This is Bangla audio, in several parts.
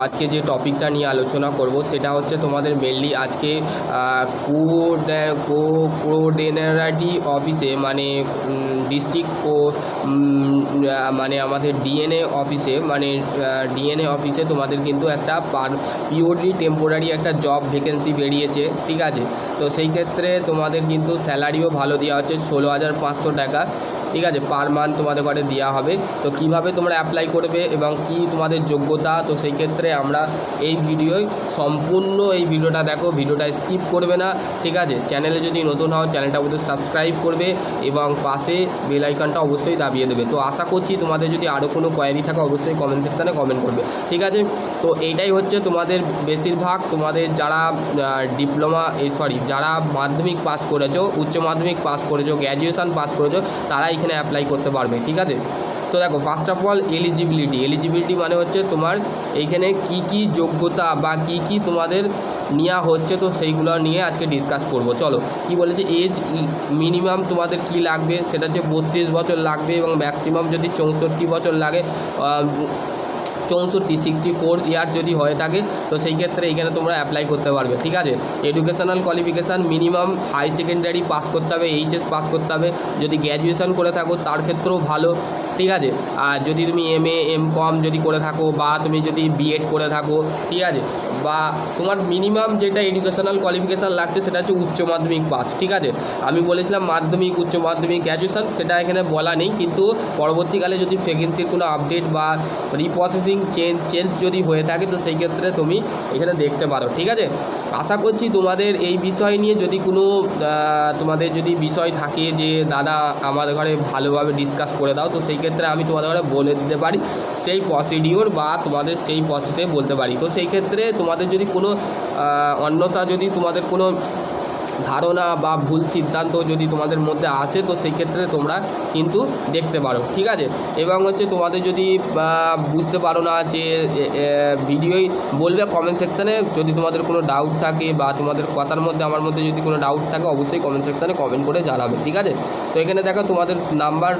আজকে যে টপিকটা নিয়ে আলোচনা করব, সেটা হচ্ছে তোমাদের মেনলি আজকে কোডেনারাটি অফিসে মানে ডিস্ট্রিক্ট কো মানে আমাদের ডিএনএ অফিসে মানে ডিএনএ অফিসে তোমাদের কিন্তু একটা পার পিওরলি টেম্পোরারি একটা জব ভ্যাকেন্সি বেরিয়েছে, ঠিক আছে? তো সেই ক্ষেত্রে তোমাদের কিন্তু স্যালারিও ভালো দেওয়া হচ্ছে ষোলো হাজার পাঁচশো টাকা। ঠিক আছে পার মান্থ তোমাদের ঘরে দেওয়া হবে। তো কীভাবে তোমরা অ্যাপ্লাই করবে এবং কি তোমাদের যোগ্যতা, তো সেই ক্ষেত্রে আমরা এই ভিডিওয় সম্পূর্ণ এই ভিডিওটা দেখো, ভিডিওটা স্কিপ করবে না। ঠিক আছে চ্যানেলে যদি নতুন হও চ্যানেলটা অবশ্যই সাবস্ক্রাইব করবে এবং পাশে বেল আইকনটা অবশ্যই দাবিয়ে দেবে। তো আশা করছি তোমাদের যদি আরও কোনো কোয়ারি থাকে, অবশ্যই কমেন্ট সেকশানে কমেন্ট করবে। ঠিক আছে, তো এইটাই হচ্ছে তোমাদের বেশিরভাগ তোমাদের যারা ডিপ্লোমা এই সরি যারা মাধ্যমিক পাস করেছ, উচ্চ মাধ্যমিক পাস করেছ গ্র্যাজুয়েশান পাস করেছ, তারা এখানে অ্যাপ্লাই করতে পারবে, ঠিক আছে? তো দেখো first of all eligibility eligibility মানে হচ্ছে তোমার এইখানে কি কি যোগ্যতা বা কি কি তোমাদের নেওয়া হচ্ছে, তো সেইগুলো নিয়ে আজকে ডিসকাস করব। চলো, কি বলেছে? এজ মিনিমাম তোমাদের কি লাগবে? সেটা হচ্ছে বত্রিশ বছর লাগবে এবং ম্যাক্সিমাম যদি চৌষট্টি বছর লাগে চৌষট্টি সিক্সটি ফোর ইয়ার যদি হয়ে থাকে, তো সেই ক্ষেত্রে এখানে তোমরা অ্যাপ্লাই করতে পারবে, ঠিক আছে? Educational qualification minimum high secondary pass করতে হবে এইচএস পাস করতে হবে, যদি গ্র্যাজুয়েশন করে থাকো তার ক্ষেত্রেও ভালো, ঠিক আছে? আর যদি তুমি এম এ এম কম যদি করে থাকো বা তুমি যদি বিএড করে থাকো, ঠিক আছে? বা তোমার মিনিমাম যেটা এডুকেশনাল কোয়ালিফিকেশান লাগছে সেটা হচ্ছে উচ্চ মাধ্যমিক পাস ঠিক আছে? আমি বলেছিলাম মাধ্যমিক, উচ্চ মাধ্যমিক গ্র্যাজুয়েশন সেটা এখানে বলা নেই, কিন্তু পরবর্তীকালে যদি ভ্যাকেন্সির কোনো আপডেট বা রিপ্রসেসিং চেঞ্জ চেঞ্জ যদি হয়ে থাকে, তো সেই ক্ষেত্রে তুমি এখানে দেখতে পারো, ঠিক আছে? আশা করছি তোমাদের এই বিষয় নিয়ে যদি কোনো তোমাদের যদি বিষয় থাকে যে, দাদা আমাদের ঘরে ভালোভাবে ডিসকাস করে দাও তো সেই ক্ষেত্রে আমি তোমাদের ঘরে বলে দিতে পারি, সেই প্রসিডিওর বা তোমাদের সেই প্রসেসে বলতে পারি। তো সেই ক্ষেত্রে তোমাদের যদি কোনো অন্যতা যদি তোমাদের কোনো ধারণা বা ভুল সিদ্ধান্ত যদি তোমাদের মধ্যে আসে, তো সেই ক্ষেত্রে তোমরা কিন্তু দেখতে পারো, ঠিক আছে? এবং হচ্ছে তোমাদের যদি বুঝতে পারো না যে ভিডিওই বলবে কমেন্ট সেকশানে যদি তোমাদের কোনো ডাউট থাকে বা তোমাদের কথার মধ্যে, আমার মধ্যে যদি কোনো ডাউট থাকে, অবশ্যই কমেন্ট সেকশানে কমেন্ট করে জানাবে, ঠিক আছে? তো এখানে দেখো তোমাদের নাম্বার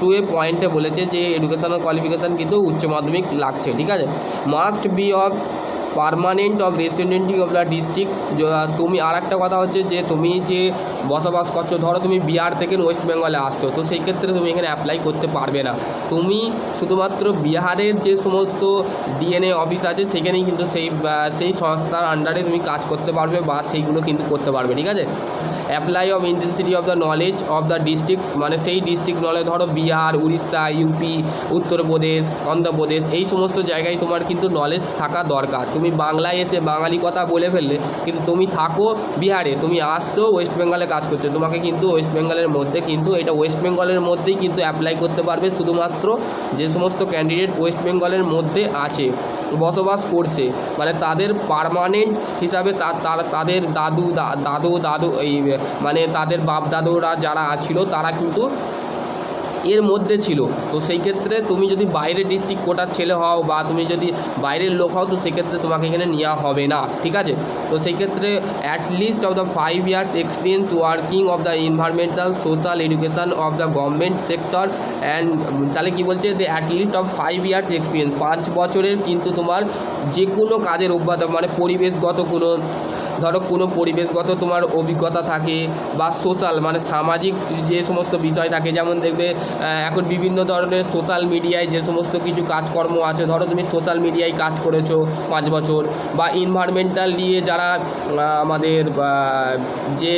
টু এ পয়েন্টে বলেছে যে এডুকেশনাল কোয়ালিফিকেশান কিন্তু উচ্চ মাধ্যমিক লাগছে, ঠিক আছে? Must be of permanent of residency of the district তুমি আর একটা কথা হচ্ছে যে, তুমি যে বসবাস করছ, ধরো তুমি বিহার থেকে ওয়েস্ট বেঙ্গলে আসছো, তো সেই ক্ষেত্রে তুমি এখানে অ্যাপ্লাই করতে পারবে না। তুমি শুধুমাত্র বিহারের যে সমস্ত ডিএনএ অফিস আছে, সেখানেই কিন্তু সেই সেই সংস্থার আন্ডারে তুমি কাজ করতে পারবে বা সেইগুলো কিন্তু করতে পারবে, ঠিক আছে? Apply of intensity of the knowledge of the district মানে সেই ডিস্ট্রিক্ট নলেজ ধরো বিহার, উড়িষ্যা ইউপি উত্তরপ্রদেশ, অন্ধ্রপ্রদেশ, এই সমস্ত জায়গায় তোমার কিন্তু নলেজ থাকা দরকার। তুমি বাংলায় এসে বাঙালি কথা বলে ফেললে, কিন্তু তুমি থাকো বিহারে, তুমি আসছো ওয়েস্ট বেঙ্গলে কাজ করছ। তোমাকে কিন্তু ওয়েস্ট বেঙ্গলের মধ্যে কিন্তু এটা ওয়েস্ট বেঙ্গলের মধ্যেই কিন্তু অ্যাপ্লাই করতে পারবে, শুধুমাত্র যে সমস্ত ক্যান্ডিডেট ওয়েস্ট বেঙ্গলের মধ্যে আছে। বসবাস করছে। মানে তাদের পারমানেন্ট হিসাবে তাদের দাদু দাদু দাদু এই মানে তাদের বাপ দাদুরা যারা ছিল, তারা কিন্তু এর মধ্যে ছিল। তো সেই ক্ষেত্রে তুমি যদি বাইরের ডিস্ট্রিক্ট কোটার ছেলে হও বা তুমি যদি বাইরের লোক হও, তো সেক্ষেত্রে তোমাকে এখানে নেওয়া হবে না, ঠিক আছে? তো সেই ক্ষেত্রে at least of the five years experience working of the environmental social education of the government sector and তাহলে কী বলছে? যে at least of five years experience পাঁচ বছরের কিন্তু তোমার যে কোনো কাজের অভ্যাস মানে পরিবেশগত কোনো ধরো কোনো পরিবেশগত তোমার অভিজ্ঞতা থাকে বা সোশ্যাল মানে সামাজিক যে সমস্ত বিষয় থাকে, যেমন দেখবে এখন বিভিন্ন ধরনের সোশ্যাল মিডিয়ায় যে সমস্ত কিছু কাজকর্ম আছে, ধরো তুমি সোশ্যাল মিডিয়ায় কাজ করেছ পাঁচ বছর বা ইনভায়রনমেন্টাল নিয়ে যারা আমাদের যে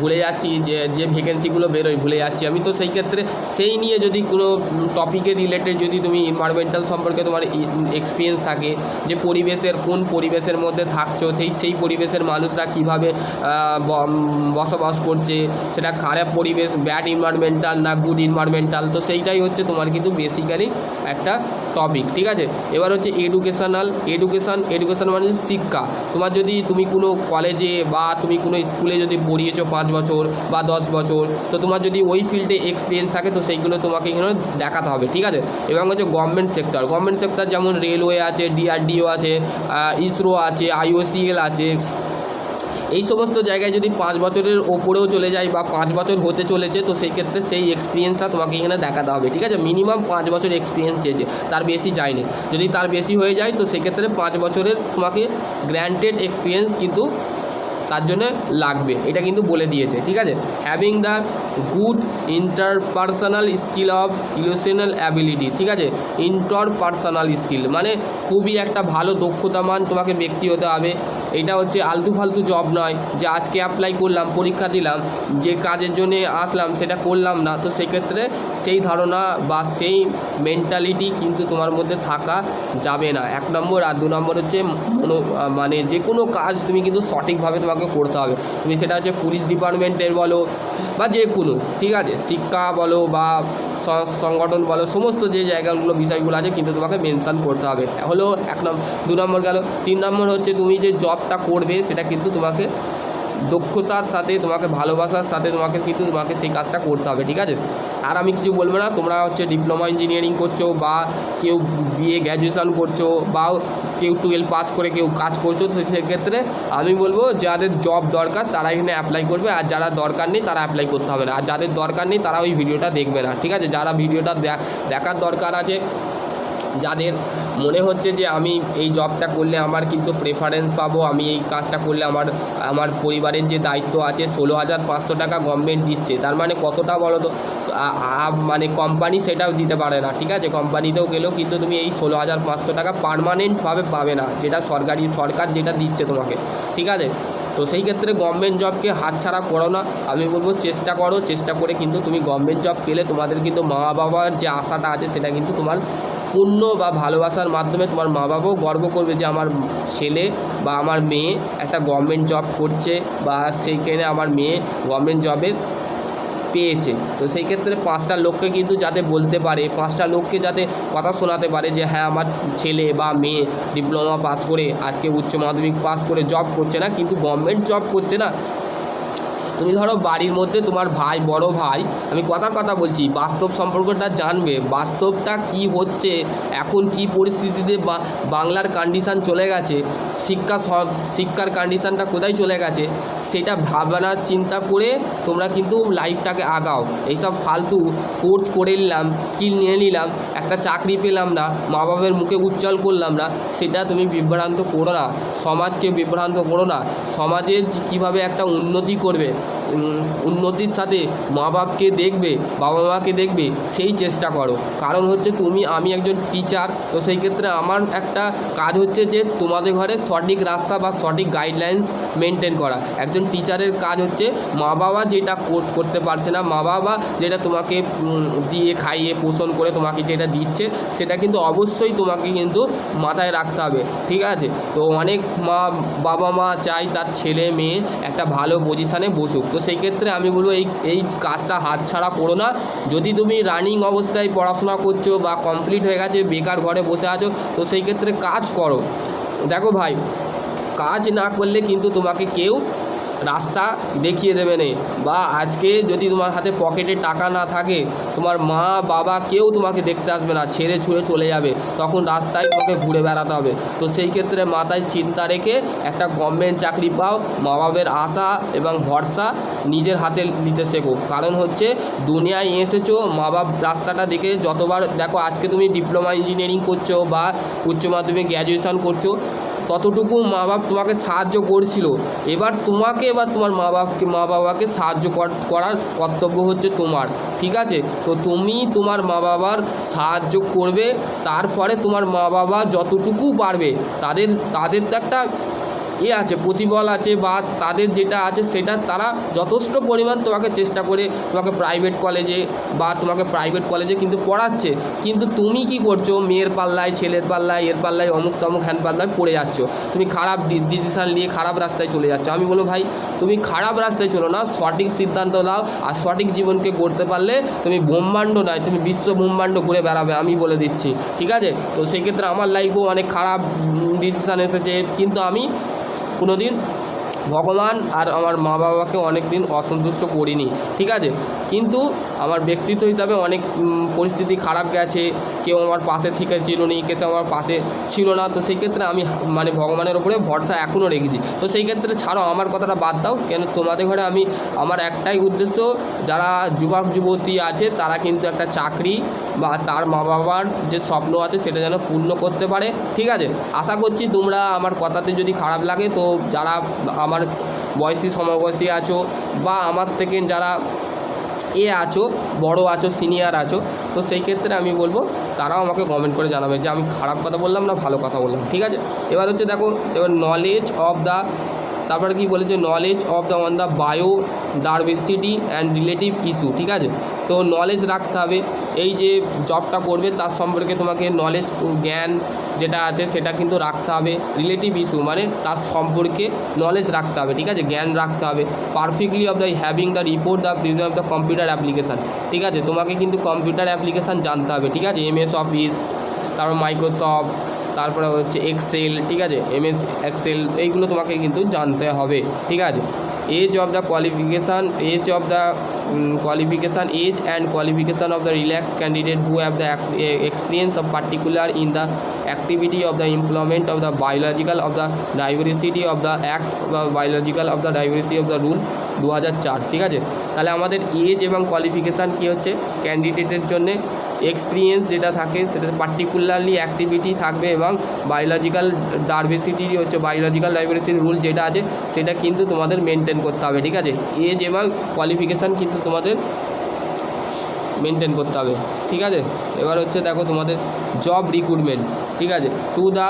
ভুলে যাচ্ছি, যে যে ভ্যাকেন্সিগুলো বেরোয়, ভুলে যাচ্ছি আমি, তো সেই ক্ষেত্রে সেই নিয়ে যদি কোনো টপিকের রিলেটেড যদি তুমি ইনভায়রনমেন্টাল সম্পর্কে তোমার এক্সপিরিয়েন্স থাকে, যে পরিবেশের, কোন পরিবেশের মধ্যে থাকছো, সেই সেই পরিবেশের মানুষরা কীভাবে বসবাস করছে, সেটা খারাপ পরিবেশ ব্যাড ইনভায়রনমেন্টাল না গুড ইনভায়রনমেন্টাল তো সেইটাই হচ্ছে তোমার কিন্তু বেসিক্যালি একটা টপিক ঠিক আছে? এবার হচ্ছে এডুকেশনাল এডুকেশান এডুকেশান মানে শিক্ষা। তোমার যদি, তুমি কোনো কলেজে বা তুমি কোনো স্কুলে যদি পড়িয়েছো পাঁচ বছর বা দশ বছর, তো তোমার যদি ওই ফিল্ডে এক্সপিরিয়েন্স থাকে, তো সেইগুলো তোমাকে এখানে দেখাতে হবে, ঠিক আছে? এবং হচ্ছে গভর্নমেন্ট সেক্টর গভর্নমেন্ট সেক্টর যেমন রেলওয়ে আছে ডিআরডিও আছে ইসরো আছে আইওসিএল আছে এই সমস্ত জায়গায় যদি পাঁচ বছরের ওপরেও চলে যায় বা পাঁচ বছর হতে চলেছে, তো সেই ক্ষেত্রে সেই এক্সপিরিয়েন্সটা তোমাকে এখানে দেখাতে হবে, ঠিক আছে? মিনিমাম পাঁচ বছর এক্সপিরিয়েন্স চেয়েছে, তার বেশি যায়নি। যদি তার বেশি হয়ে যায়, তো সেক্ষেত্রে পাঁচ বছরের তোমাকে গ্র্যান্টেড এক্সপিরিয়েন্স কিন্তু তার জন্য লাগবে, এটা কিন্তু বলে দিয়েছে, ঠিক আছে? Having the good interpersonal skill of emotional ability ঠিক আছে? ইন্টারপার্সোনাল স্কিল মানে খুবই একটা ভালো দক্ষতামান তোমাকে ব্যক্তি হতে হবে। এটা হচ্ছে আলতু ফালতু জব নয়, যে আজকে অ্যাপ্লাই করলাম, পরীক্ষা দিলাম, যে কাজের জন্যে আসলাম, সেটা করলাম না। তো সেক্ষেত্রে সেই ধারণা বা সেই মেন্টালিটি কিন্তু তোমার মধ্যে থাকা যাবে না। এক নম্বর আর দু নম্বর হচ্ছে কোনো মানে যে কোনো কাজ তুমি কিন্তু সঠিকভাবে তোমাকে করতে হবে। তুমি সেটা হচ্ছে পুলিশ ডিপার্টমেন্টের বলো বা যে কোনো, ঠিক আছে? শিক্ষা বলো বা সংগঠন বলো, সমস্ত যে জায়গাগুলো, বিষয়গুলো আছে, কিন্তু তোমাকে মেনশান করতে হবে। হলো এক নম্বর দু নম্বর গেল। তিন নম্বর হচ্ছে তুমি যে জবটা করবে, সেটা কিন্তু তোমাকে দক্ষতার সাথে, তোমাকে ভালোবাসার সাথে, তোমাকে কিন্তু তোমাকে সেই কাজটা করতে হবে, ঠিক আছে? আর আমি কিছু বলব না, তোমরা হচ্ছে ডিপ্লোমা ইঞ্জিনিয়ারিং করছ বা কেউ বিএ গ্র্যাজুয়েশন করছ বা কেউ টুয়েলভ পাস করে কেউ কাজ করছ, তো সেক্ষেত্রে আমি বলব যাদের জব দরকার তারা এখানে অ্যাপ্লাই করবে, আর যারা দরকার নেই তারা অ্যাপ্লাই করতে হবে না। আর যাদের দরকার নেই তারা ওই ভিডিওটা দেখবে না, ঠিক আছে? যারা ভিডিওটা দেখ- দেখার দরকার আছে, যাদের মনে হচ্ছে যে আমি এই জবটা করলে আমার কিন্তু প্রেফারেন্স পাবো, আমি এই কাজটা করলে আমার আমার পরিবারের যে দায়িত্ব আছে, ষোলো হাজার পাঁচশো টাকা গভর্নমেন্ট দিচ্ছে, তার মানে কতটা বলো তো মানে কোম্পানি সেটাও দিতে পারে না, ঠিক আছে? কোম্পানিতেও গেলেও কিন্তু তুমি এই ষোলো হাজার পাঁচশো টাকা পারমানেন্টভাবে পাবে না, যেটা সরকারি, সরকার যেটা দিচ্ছে তোমাকে, ঠিক আছে? তো সেই ক্ষেত্রে গভর্নমেন্ট জবকে হাতছাড়া করো না, আমি বলব চেষ্টা করো, চেষ্টা করে কিন্তু তুমি গভর্নমেন্ট জব পেলে তোমাদের কিন্তু মা বাবার যে আশাটা আছে সেটা কিন্তু তোমার পূর্ণ বা ভালোবাসার মাধ্যমে তোমার মা বাবাও গর্ব করবে যে আমার ছেলে বা আমার মেয়ে একটা গভর্নমেন্ট জব করছে বা সেইখানে আমার মেয়ে গভর্নমেন্ট জবের পেয়েছে। তো সেই ক্ষেত্রে পাঁচটা লোককে কিন্তু যাতে বলতে পারে, পাঁচটা লোককে যাতে কথা শোনাতে পারে যে হ্যাঁ আমার ছেলে বা মেয়ে ডিপ্লোমা পাস করে, আজকে উচ্চ মাধ্যমিক পাস করে জব করছে না, কিন্তু গভর্নমেন্ট জব করছে না। তুমি ধরো বাড়ির মধ্যে তোমার ভাই, বড় ভাই, আমি কথার কথা বলছি, বাস্তব সম্পর্কটা জানবে, বাস্তবটা কি হচ্ছে, এখন কি পরিস্থিতিতে বা- বাংলার কন্ডিশান চলে গেছে, শিক্ষা সব শিক্ষার কন্ডিশানটা কোথায় চলে গেছে সেটা ভাবনা, চিন্তা করে তোমরা কিন্তু লাইফটাকে আগাও। এইসব ফালতু কোর্স করে নিলাম স্কিল নিয়ে নিলাম, একটা চাকরি পেলাম না মা বাবার মুখে উজ্জ্বল করলাম না, সেটা তুমি বিভ্রান্ত করো না। সমাজকে বিভ্রান্ত করো না। সমাজের কীভাবে একটা উন্নতি করবে উন্নতির সাথে মা বাপকে দেখবে বাবা মাকে দেখবে, সেই চেষ্টা করো। কারণ হচ্ছে তুমি, আমি একজন টিচার তো সেই ক্ষেত্রে আমার একটা কাজ হচ্ছে যে তোমাদের ঘরে সঠিক রাস্তা বা সঠিক গাইডলাইন্স মেনটেন করা। একজন টিচারের কাজ হচ্ছে মা বাবা যেটা কর- করতে পারছে না। মা বাবা যেটা তোমাকে দিয়ে খাইয়ে, পোষণ করে তোমাকে যেটা দিচ্ছে, সেটা কিন্তু অবশ্যই তোমাকে কিন্তু মাথায় রাখতে হবে। ঠিক আছে? তো অনেক মা, বাবা মা চাই তার ছেলে, মেয়ে একটা ভালো পজিশানে বসুক। তো সেই ক্ষেত্রে আমি বলব, এই এই কাজটা হাতছাড়া করো না। যদি তুমি রানিং অবস্থায় পড়াশোনা করছ বা কমপ্লিট হয়ে গেছে, বেকার ঘরে বসে আছো, তো সেই ক্ষেত্রে কাজ করো। দেখো ভাই, কাজ না করলে কিন্তু তোমাকে কেউ রাস্তা দেখিয়ে দেবে না। বা আজকে যদি তোমার হাতে পকেটে টাকা না থাকে, তোমার মা, বাবা কেউ তোমাকে দেখতে আসবে না, ছেড়ে ছুঁড়ে চলে যাবে। তখন রাস্তায় তোমাকে ঘুরে বেড়াতে হবে। তো সেই ক্ষেত্রে মাথায় চিন্তা রেখে একটা গভর্নমেন্ট চাকরি পাও মা বাবের আশা এবং ভরসা নিজের হাতে নিতে শেখো। কারণ হচ্ছে, দুনিয়ায় এসেছ মা বাপ রাস্তাটা দেখে যতবার, দেখো আজকে তুমি ডিপ্লোমা ইঞ্জিনিয়ারিং করছ বা উচ্চ মাধ্যমিক গ্র্যাজুয়েশন করছ ততটুকু মা বাপ তোমাকে সাহায্য করছিল। এবার তোমাকে, এবার তোমার মা বাপকে মা বাবাকে সাহায্য কর- করার কর্তব্য হচ্ছে তোমার, ঠিক আছে? তো তুমি তোমার মা বাবার সাহায্য করবে, তারপরে তোমার মা বাবা যতটুকু পারবে, তাদের তাদের তো একটা এ আছে, প্রতিবল আছে বা তাদের যেটা আছে সেটা তারা যথেষ্ট পরিমাণ তোমাকে চেষ্টা করে তোমাকে প্রাইভেট কলেজে বা তোমাকে প্রাইভেট কলেজে কিন্তু পড়াচ্ছে। কিন্তু তুমি কি করছ? মেয়ের পাল্লায়, ছেলের পাল্লায়, এর পাল্লায়, অমুক তমুক হ্যান পাল্লায় পড়ে যাচ্ছ। তুমি খারাপ ডিসিশান নিয়ে খারাপ রাস্তায় চলে যাচ্ছ। আমি বলব, ভাই, তুমি খারাপ রাস্তায় চলো না। সঠিক সিদ্ধান্ত নাও আর সঠিক জীবনকে গড়তে পারলে তুমি ব্রহ্মাণ্ড নয়, তুমি বিশ্ব ব্রহ্মাণ্ড ঘুরে বেড়াবে। আমি বলে দিচ্ছি, ঠিক আছে? তো সেক্ষেত্রে আমার লাইফেও অনেক খারাপ ডিসিশান এসেছে। কিন্তু আমি কোনোদিন ভগবান আর আমার মা বাবাকে অনেক দিন অসন্তুষ্ট করিনি ঠিক আছে? কিন্তু আমার ব্যক্তিত্ব হিসাবে অনেক পরিস্থিতি খারাপ গেছে। কেউ আমার পাশে থেকে ছিল নি, কেউ আমার পাশে ছিল না। তো সেই ক্ষেত্রে আমি মানে ভগবানের ওপরে ভরসা এখনও রেখেছি। তো সেই ক্ষেত্রে ছাড়াও আমার কথাটা বাদ দাও। কেন তোমাদের ঘরে আমি, আমার একটাই উদ্দেশ্য, যারা যুবক, যুবতী আছে, তারা কিন্তু একটা চাকরি বা তার মা বাবার যে স্বপ্ন আছে, সেটা যেন পূর্ণ করতে পারে। ঠিক আছে? আশা করছি তোমরা আমার কথাতে যদি খারাপ লাগে, তো যারা আমার বয়সী, সমবয়সী আছো বা আমার থেকে যারা এ আছো, বড় আছো সিনিয়র আছো, তো সেই ক্ষেত্রে আমি বলব, তারাও আমাকে কমেন্ট করে জানাবে যে আমি খারাপ কথা বললাম না ভালো কথা বললাম, ঠিক আছে? এবার হচ্ছে দেখো, এবার নলেজ অফ দ্য তারপরে কি বলেছে? Knowledge of the on the bio diversity and relative issue ঠিক আছে? তো নলেজ রাখতে হবে। এই যে জবটা করবে, তার সম্পর্কে তোমাকে নলেজ জ্ঞান যেটা আছে, সেটা কিন্তু রাখতে হবে। রিলেটিভ ইস্যু মানে তার সম্পর্কে নলেজ রাখতে হবে, ঠিক আছে? জ্ঞান রাখতে হবে। Perfectly of the having the report the prison of the computer application ঠিক আছে? তোমাকে কিন্তু কম্পিউটার অ্যাপ্লিকেশান জানতে হবে, ঠিক আছে? এমএস অফিস তারপর মাইক্রোসফট তারপরে হচ্ছে এক্সেল ঠিক আছে? এমএস এক্সেল এইগুলো তোমাকে কিন্তু জানতে হবে, ঠিক আছে? Age of the qualification age of the qualification age and qualification of the relax candidate who have the experience of particular in the activity of the employment of the biological of the diversity of the act বা biological of the diversity of the rule দু ঠিক আছে? তাহলে আমাদের এজ এবং কোয়ালিফিকেশান কী হচ্ছে? ক্যান্ডিডেটের জন্যে এক্সপিরিয়েন্স যেটা থাকে সেটা পার্টিকুলারলি অ্যাক্টিভিটি থাকবে এবং বায়োলজিক্যাল ডাইভার্সিটি হচ্ছে বায়োলজিক্যাল ডাইভার্সিটি রুল যেটা আছে, সেটা কিন্তু তোমাদের মেনটেন করতে হবে, ঠিক আছে? এজ এবং কোয়ালিফিকেশান কিন্তু তোমাদের মেনটেন করতে হবে, ঠিক আছে? এবার হচ্ছে দেখো তোমাদের জব রিক্রুটমেন্ট ঠিক আছে? To the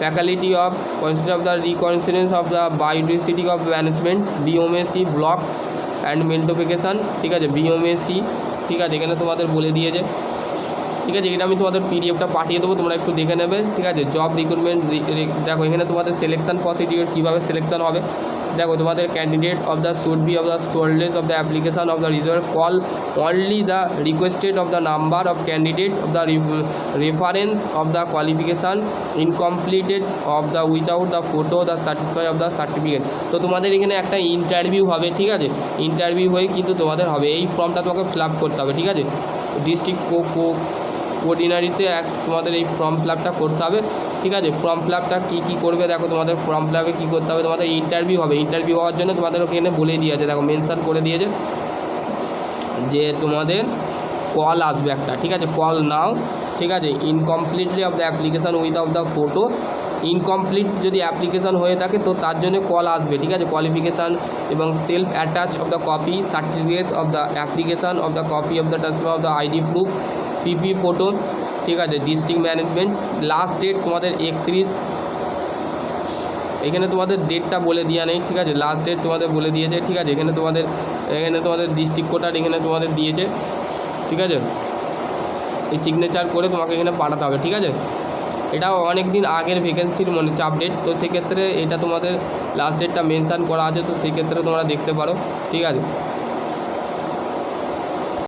faculty of consider of the reconsidence of the biodiversity of management বিওমএসি block and মেন্টোফিকেশান ঠিক আছে? বিওমএসি ঠিক আছে? এখানে তোমাদের বলে দিয়েছে। ঠিক আছে, এটা আমি তোমাদের পিডিএফটা পাঠিয়ে দেবো, তোমরা একটু দেখে নেবে, ঠিক আছে? জব রিক্রুটমেন্ট দেখো, এখানে তোমাদের সিলেকশন প্রসিডিওর কীভাবে সিলেকশন হবে। দেখো, তোমাদের candidate of the should be of the সোল্ডেস of the application of the reserve call only the requested of the number of candidate of the reference of the qualification incompleted of the without the photo the certify of the certificate তো তোমাদের এখানে একটা ইন্টারভিউ হবে, ঠিক আছে? ইন্টারভিউ হয়ে কিন্তু তোমাদের হবে, এই ফর্মটা তোমাকে ফিল আপ করতে হবে, ঠিক আছে? ডিস্ট্রিক্ট কো কো কো কোঅর্ডিনারিতে এক তোমাদের এই ফর্ম ফিল করতে হবে। ঠিক আছে? ফর্ম ফিল আপটা কী কী করবে? দেখো তোমাদের ফর্ম ফিল আপে কী করতে হবে? তোমাদের ইন্টারভিউ হবে। ইন্টারভিউ হওয়ার জন্য তোমাদের ওখানে বলে দিয়েছে। দেখো মেনশন করে দিয়েছে যে তোমাদের কল আসবে একটা। ঠিক আছে? কল নাও ঠিক আছে? Incompletely of the application without the photo incomplete যদি অ্যাপ্লিকেশান হয়ে থাকে, তো তার জন্য কল আসবে। ঠিক আছে? কোয়ালিফিকেশান এবং self attach of the copy certificate of the application of the copy of the transfer of the ID proof PP photo ঠিক আছে ডিস্ট্রিক্ট ম্যানেজমেন্ট লাস্ট ডেট তোমাদের একত্রিশ। এখানে তোমাদের ডেটটা বলে দেওয়া নেই, ঠিক আছে লাস্ট ডেট তোমাদের বলে দিয়েছে, ঠিক আছে, এখানে তোমাদের এখানে তোমাদের ডিস্ট্রিক্ট কোটার এখানে তোমাদের দিয়েছে, ঠিক আছে। এই সিগনেচার করে তোমাকে এখানে পাঠাতে হবে, ঠিক আছে। এটা অনেক দিন আগের ভ্যাকেন্সির মনে আপডেট তো সেক্ষেত্রে এটা তোমাদের লাস্ট ডেটটা মেনশান করা আছে, তো সেক্ষেত্রে তোমরা দেখতে পারো, ঠিক আছে।